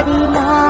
हरिना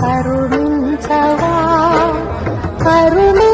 కరుణించవా? కరుణ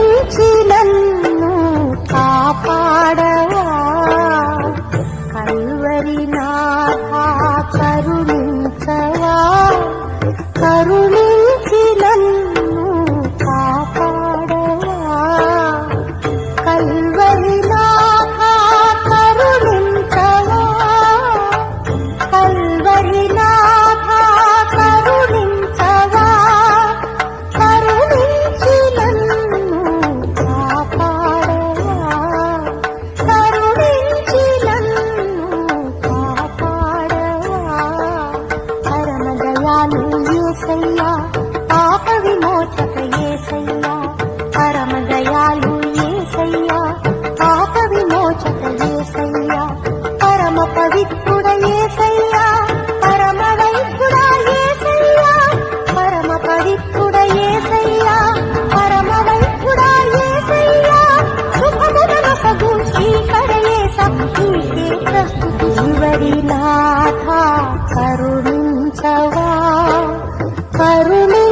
ఏసయ్యా పాప విమోచక ఏసయ్యా పరమ దయాలు ఏసయ్యా పాప విమోచక ఏసయ్యా పరమ పవిత్రుడ ఏసయ్యా పరమ వైద్యుడ ఏసయ్యా పరమ పవిత్రుడ ఏసయ్యా పరమ వైద్యుడ ఏసయ్యా సుఖముదన సగు శ్రీకరయే సప్తే ప్రస్తుతి. శివరి నాథ కరుణించవా? I karuna